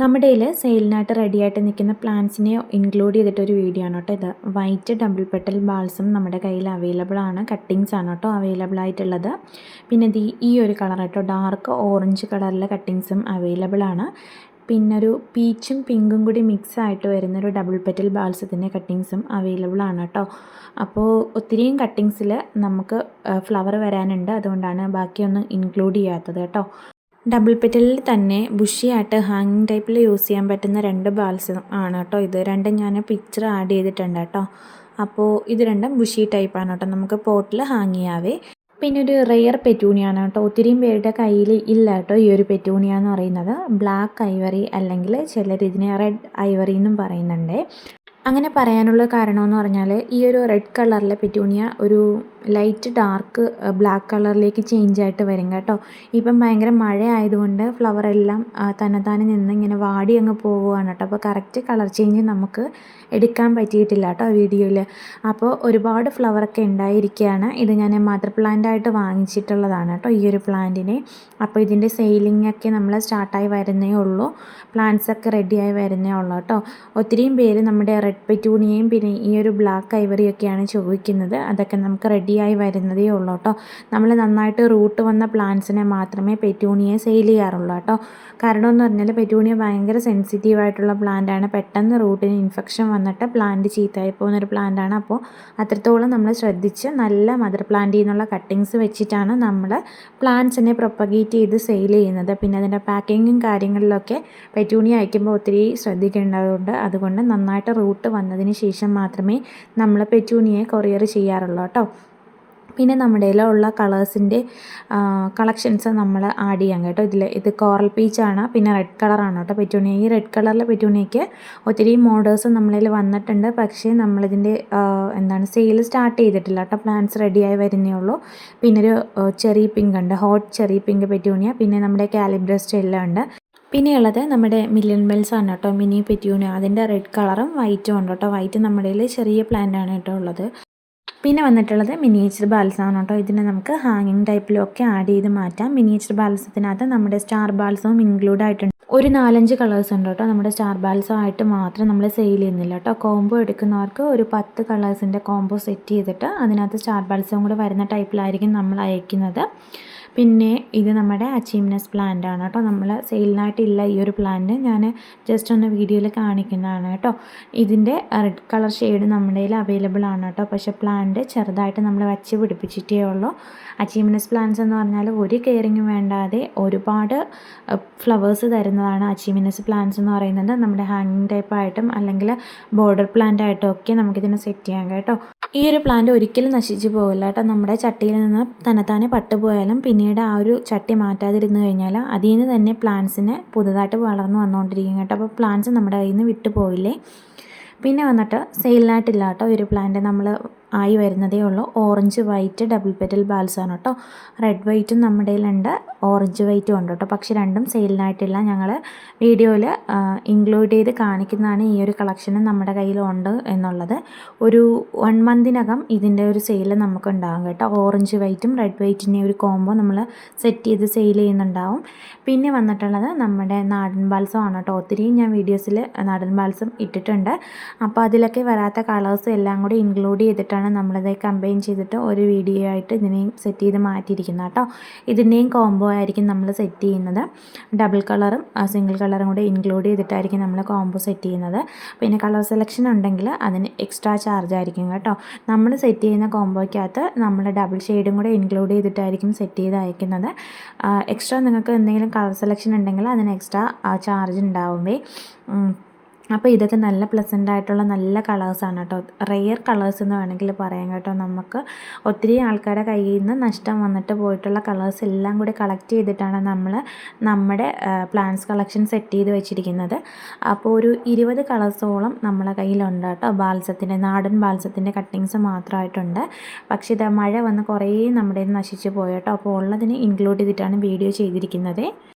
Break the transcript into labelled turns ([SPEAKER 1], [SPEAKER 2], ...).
[SPEAKER 1] നമ്മുടെ കയ്യിൽ സെയിലിനായിട്ട് റെഡിയായിട്ട് നിൽക്കുന്ന പ്ലാന്റ്സിനെ ഇൻക്ലൂഡ് ചെയ്തിട്ടൊരു വീഡിയോ ആണ് കേട്ടോ ഇത്. വൈറ്റ് ഡബിൾ പെട്ടൽ ബാൾസും നമ്മുടെ കയ്യിൽ അവൈലബിൾ ആണ്. കട്ടിങ്സ് ആണ് കേട്ടോ അവൈലബിൾ ആയിട്ടുള്ളത്. പിന്നെ ഇത് ഈ ഒരു കളർ കേട്ടോ ഡാർക്ക് ഓറഞ്ച് കളറിലെ കട്ടിങ്സും അവൈലബിൾ ആണ്. പിന്നെ ഒരു പീച്ചും പിങ്കും കൂടി മിക്സ് ആയിട്ട് വരുന്നൊരു ഡബിൾ പെറ്റൽ ബാൾസത്തിന്റെ കട്ടിങ്സും അവൈലബിൾ ആണ് കേട്ടോ. അപ്പോൾ ഒത്തിരിയും കട്ടിങ്സിൽ നമുക്ക് ഫ്ലവർ വരാനുണ്ട്. അതുകൊണ്ടാണ് ബാക്കിയൊന്നും ഇൻക്ലൂഡ് ചെയ്യാത്തത് കേട്ടോ. ഡബിൾ പെറ്റലിൽ തന്നെ ബുഷിയായിട്ട് ഹാങ്ങിങ് ടൈപ്പിൽ യൂസ് ചെയ്യാൻ പറ്റുന്ന രണ്ട് ബാൽസ് ആണ് കേട്ടോ ഇത്. രണ്ടും ഞാൻ പിക്ചർ ആഡ് ചെയ്തിട്ടുണ്ട് കേട്ടോ അപ്പോൾ ഇത് രണ്ടും ബുഷി ടൈപ്പാണ് കേട്ടോ നമുക്ക് പോട്ടിൽ ഹാങ് ചെയ്യാവേ. പിന്നെ ഒരു റെയർ പെറ്റൂണിയാണ് കേട്ടോ ഒത്തിരിയും പേരുടെ കയ്യിൽ ഇല്ല കേട്ടോ ഈ ഒരു പെറ്റൂണിയ എന്ന് പറയുന്നത്. ബ്ലാക്ക് ഐവറി അല്ലെങ്കിൽ ചിലർ ഇതിനെ റെഡ് ഐവറി എന്നും പറയുന്നുണ്ട്. അങ്ങനെ പറയാനുള്ള കാരണമെന്ന് പറഞ്ഞാൽ ഈ ഒരു റെഡ് കളറിലെ പെറ്റൂണിയ ഒരു ലൈറ്റ് ഡാർക്ക് ബ്ലാക്ക് കളറിലേക്ക് ചേഞ്ച് ആയിട്ട് വരും കേട്ടോ. ഇപ്പം ഭയങ്കര മഴ ആയതുകൊണ്ട് ഫ്ലവർ എല്ലാം തന്നെത്താനെ നിന്ന് ഇങ്ങനെ വാടി അങ്ങ് പോവുകയാണ് കേട്ടോ. അപ്പോൾ കറക്റ്റ് കളർ ചേഞ്ച് നമുക്ക് എടുക്കാൻ പറ്റിയിട്ടില്ല കേട്ടോ വീഡിയോയിൽ. അപ്പോൾ ഒരുപാട് ഫ്ലവറൊക്കെ ഉണ്ടായിരിക്കുകയാണ്. ഇത് ഞാൻ മദർ പ്ലാന്റ് ആയിട്ട് വാങ്ങിച്ചിട്ടുള്ളതാണ് കേട്ടോ ഈ ഒരു പ്ലാന്റിനെ അപ്പോൾ ഇതിന്റെ സെയിലിംഗ് ഒക്കെ നമ്മൾ സ്റ്റാർട്ടായി വരുന്നേ ഉള്ളൂ. പ്ലാന്റ്സ് ഒക്കെ റെഡിയായി വരുന്നേ ഉള്ളൂ കേട്ടോ. ഒത്തിരിയും പേര് നമ്മുടെ റെഡ് പെറ്റൂണിയയും പിന്നെ ഈ ഒരു ബ്ലാക്ക് ഐവറിയൊക്കെയാണ് ചോദിക്കുന്നത്. അതൊക്കെ നമുക്ക് റെഡി റെഡിയായി വരുന്നതേ ഉള്ളൂ കേട്ടോ. നമ്മൾ നന്നായിട്ട് റൂട്ട് വന്ന പ്ലാന്റ്സിനെ മാത്രമേ പെറ്റൂണിയെ സെയിൽ ചെയ്യാറുള്ളൂ കേട്ടോ. കാരണം എന്ന് പറഞ്ഞാൽ പെറ്റൂണിയ ഭയങ്കര സെൻസിറ്റീവ് ആയിട്ടുള്ള പ്ലാന്റാണ് പെട്ടെന്ന് റൂട്ടിന് ഇൻഫെക്ഷൻ വന്നിട്ട് പ്ലാന്റ് ചീത്തയായി പോകുന്നൊരു പ്ലാന്റാണ് അപ്പോൾ അത്രത്തോളം നമ്മൾ ശ്രദ്ധിച്ച് നല്ല മദർ പ്ലാന്റിൽ നിന്നുള്ള കട്ടിങ്സ് വെച്ചിട്ടാണ് നമ്മൾ പ്ലാന്റ്സിനെ പ്രൊപ്പഗേറ്റ് ചെയ്ത് സെയിൽ ചെയ്യുന്നത്. പിന്നെ അതിന്റെ പാക്കിങ്ങും കാര്യങ്ങളിലൊക്കെ പെറ്റൂണിയ അയക്കുമ്പോൾ ഒത്തിരി ശ്രദ്ധിക്കേണ്ടതുണ്ട്. അതുകൊണ്ട് നന്നായിട്ട് റൂട്ട് വന്നതിന് ശേഷം മാത്രമേ നമ്മൾ പെറ്റൂണിയെ കൊറിയർ ചെയ്യാറുള്ളൂ കേട്ടോ. പിന്നെ നമ്മുടെ ഉള്ള കളേഴ്സിന്റെ കളക്ഷൻസ് നമ്മൾ ആഡ് ചെയ്യാം കേട്ടോ. ഇതിൽ ഇത് കോറൽ പീച്ചാണ് പിന്നെ റെഡ് കളറാണ് കേട്ടോ പെറ്റൂണിയ. ഈ റെഡ് കളറിലെ പെറ്റൂണിയയ്ക്ക് ഒത്തിരി മോഡേഴ്സ് നമ്മളിൽ വന്നിട്ടുണ്ട്. പക്ഷേ നമ്മളിതിന്റെ എന്താണ് സെയിൽ സ്റ്റാർട്ട് ചെയ്തിട്ടില്ല കേട്ടോ. പ്ലാൻസ് റെഡിയായി വരുന്നേ ഉള്ളൂ. പിന്നെ ഒരു ചെറി പിങ്ക് ഉണ്ട്. Hot cherry pink petunia. പിന്നെ നമ്മുടെ കാലിബ്രസ്റ്റ് എല്ലാം ഉണ്ട്. പിന്നെയുള്ളത് നമ്മുടെ മില്യൺ ബെൽസ് ആണ് കേട്ടോ. മിനി പെറ്റ്യൂണിയ അതിന്റെ റെഡ് കളറും വൈറ്റും ഉണ്ട് കേട്ടോ. വൈറ്റ് നമ്മുടെ ചെറിയ പ്ലാന്റ് ആണ് കേട്ടോ ഉള്ളത്. പിന്നെ വന്നിട്ടുള്ളത് മിനിയേച്ചർ ബാൽസമാണ് കേട്ടോ. ഇതിനെ നമുക്ക് ഹാങ്ങിങ് ടൈപ്പിലൊക്കെ ആഡ് ചെയ്ത് മാറ്റാം. മിനിയേച്ചർ ബാൽസത്തിനകത്ത് നമ്മുടെ സ്റ്റാർ ബാൽസവും ഇൻക്ലൂഡ് ആയിട്ടുണ്ട്. ഒരു നാലഞ്ച് കളേഴ്സ് ഉണ്ട് കേട്ടോ. നമ്മുടെ സ്റ്റാർ ബാൽസം ആയിട്ട് മാത്രം നമ്മൾ സെയിൽ ചെയ്യുന്നില്ല കേട്ടോ. കോംബോ എടുക്കുന്നവർക്ക് ഒരു പത്ത് കളേഴ്സിന്റെ കോംബോ സെറ്റ് ചെയ്തിട്ട് അതിനകത്ത് സ്റ്റാർ ബാൽസം കൂടെ വരുന്ന ടൈപ്പിലായിരിക്കും നമ്മൾ അയക്കുന്നത്. പിന്നെ ഇത് നമ്മുടെ അച്ചീവ്നെസ് പ്ലാന്റ് ആണ് കേട്ടോ. നമ്മൾ സെയിലിനായിട്ടില്ല ഈ ഒരു പ്ലാന്റ് ഞാൻ ജസ്റ്റ് ഒന്ന് വീഡിയോയിൽ കാണിക്കുന്നതാണ് കേട്ടോ. ഇതിന്റെ റെഡ് കളർ ഷെയ്ഡ് നമ്മുടെ കയ്യിൽ അവൈലബിൾ ആണ് കേട്ടോ. പക്ഷേ പ്ലാന്റ് ചെറുതായിട്ട് നമ്മൾ വച്ച് പിടിപ്പിച്ചിട്ടേ ഉള്ളൂ. അച്ചീവ്നെസ് പ്ലാന്റ്സ് എന്ന് പറഞ്ഞാൽ ഒരു കെയറിങ് വേണ്ടാതെ ഒരുപാട് ഫ്ലവേഴ്സ് തരുന്നതാണ് അച്ചീവ്മെന്റ്സ് പ്ലാന്റ്സ് എന്ന് പറയുന്നത്. നമ്മുടെ ഹാങ്ങിങ് ടൈപ്പ് ആയിട്ടും അല്ലെങ്കിൽ ബോർഡർ പ്ലാന്റ് ആയിട്ടും ഒക്കെ നമുക്കിതിനെ സെറ്റ് ചെയ്യാം കേട്ടോ. ഈ ഒരു പ്ലാന്റ് ഒരിക്കലും നശിച്ചു പോകില്ല കേട്ടോ. നമ്മുടെ ചട്ടിയിൽ നിന്ന് തന്നെത്താനെ പട്ടുപോയാലും പിന്നീട് ആ ഒരു ചട്ടി മാറ്റാതിരുന്നു കഴിഞ്ഞാൽ അതിൽ നിന്ന് തന്നെ പ്ലാന്റ്സിനെ പുതുതായിട്ട് വളർന്നു വന്നുകൊണ്ടിരിക്കും കേട്ടോ. അപ്പോൾ പ്ലാന്റ്സ് നമ്മുടെ കയ്യിൽ നിന്ന് വിട്ടുപോയില്ലേ പിന്നെ വന്നിട്ട് സെയിലിനായിട്ടില്ല കേട്ടോ ഒരു പ്ലാന്റ് നമ്മൾ ആയി വരുന്നതേ ഉള്ളൂ. ഓറഞ്ച് വൈറ്റ് ഡബിൾ പെറ്റൽ ബാൽസാണ് കേട്ടോ. റെഡ് വൈറ്റും നമ്മുടെ കയ്യിലുണ്ട്. ഓറഞ്ച് വൈറ്റും ഉണ്ട് കേട്ടോ. പക്ഷേ രണ്ടും സെയിലിനായിട്ടില്ല ഞങ്ങൾ വീഡിയോയിൽ ഇൻക്ലൂഡ് ചെയ്ത് കാണിക്കുന്നതാണ് ഈ ഒരു കളക്ഷനും നമ്മുടെ കയ്യിലുണ്ട് എന്നുള്ളത്. ഒരു വൺ മന്തിനകം ഇതിന്റെ ഒരു സെയിൽ നമുക്ക് ഉണ്ടാകും കേട്ടോ ഓറഞ്ച് വൈറ്റും റെഡ് വൈറ്റിന്റെ ഒരു കോംബോ നമ്മൾ സെറ്റ് ചെയ്ത് സെയിൽ ചെയ്യുന്നുണ്ടാവും. പിന്നെ വന്നിട്ടുള്ളത് നമ്മുടെ നാടൻ ബാൽസം ആണ് കേട്ടോ. ഒത്തിരിയും ഞാൻ വീഡിയോസിൽ നാടൻ ബാൽസം ഇട്ടിട്ടുണ്ട്. അപ്പോൾ അതിലൊക്കെ വരാത്ത കളേഴ്സ് എല്ലാം കൂടി ഇൻക്ലൂഡ് ചെയ്തിട്ടാണ് വെച്ചിട്ടാണ് നമ്മളിത് കമ്പൈൻ ചെയ്തിട്ട് ഒരു വീഡിയോ ആയിട്ട് ഇതിനെയും സെറ്റ് ചെയ്ത് മാറ്റിയിരിക്കുന്നത് കേട്ടോ. ഇതിന്റെയും കോംബോ ആയിരിക്കും നമ്മൾ സെറ്റ് ചെയ്യുന്നത്. ഡബിൾ കളറും സിംഗിൾ കളറും കൂടെ ഇൻക്ലൂഡ് ചെയ്തിട്ടായിരിക്കും നമ്മൾ കോംബോ സെറ്റ് ചെയ്യുന്നത്. പിന്നെ കളർ സെലക്ഷൻ ഉണ്ടെങ്കിൽ അതിന് എക്സ്ട്രാ ചാർജ് ആയിരിക്കും കേട്ടോ. നമ്മൾ സെറ്റ് ചെയ്യുന്ന കോംബോയ്ക്കകത്ത് നമ്മൾ ഡബിൾ ഷെയ്ഡും കൂടെ ഇൻക്ലൂഡ് ചെയ്തിട്ടായിരിക്കും സെറ്റ് ചെയ്ത് അയക്കുന്നത്. എക്സ്ട്രാ നിങ്ങൾക്ക് എന്തെങ്കിലും കളർ സെലക്ഷൻ ഉണ്ടെങ്കിൽ അതിന് എക്സ്ട്രാ ചാർജ് ഉണ്ടാവുമേ. അപ്പോൾ ഇതൊക്കെ നല്ല പ്ലസന്റ് ആയിട്ടുള്ള നല്ല കളേഴ്സാണ് കേട്ടോ. റെയർ കളേഴ്സ് എന്ന് വേണമെങ്കിൽ പറയാം കേട്ടോ. നമുക്ക് ഒത്തിരി ആൾക്കാരുടെ കയ്യിൽ നിന്ന് നഷ്ടം വന്നിട്ട് പോയിട്ടുള്ള കളേഴ്സ് എല്ലാം കൂടി കളക്ട് ചെയ്തിട്ടാണ് നമ്മൾ നമ്മുടെ പ്ലാന്റ്സ് കളക്ഷൻ സെറ്റ് ചെയ്ത് വെച്ചിരിക്കുന്നത്. അപ്പോൾ ഒരു ഇരുപത് കളേഴ്സോളം നമ്മളെ കയ്യിലുണ്ട് കേട്ടോ. ബാൽസത്തിന്റെ നാടൻ ബാൽസത്തിന്റെ കട്ടിങ്സ് മാത്രമായിട്ടുണ്ട്. പക്ഷേ ഇത് മഴ വന്ന് കുറേ നമ്മുടെ നശിച്ചു പോയി അപ്പോൾ ഉള്ളതിന് ഇൻക്ലൂഡ് ചെയ്തിട്ടാണ് വീഡിയോ ചെയ്തിരിക്കുന്നത്.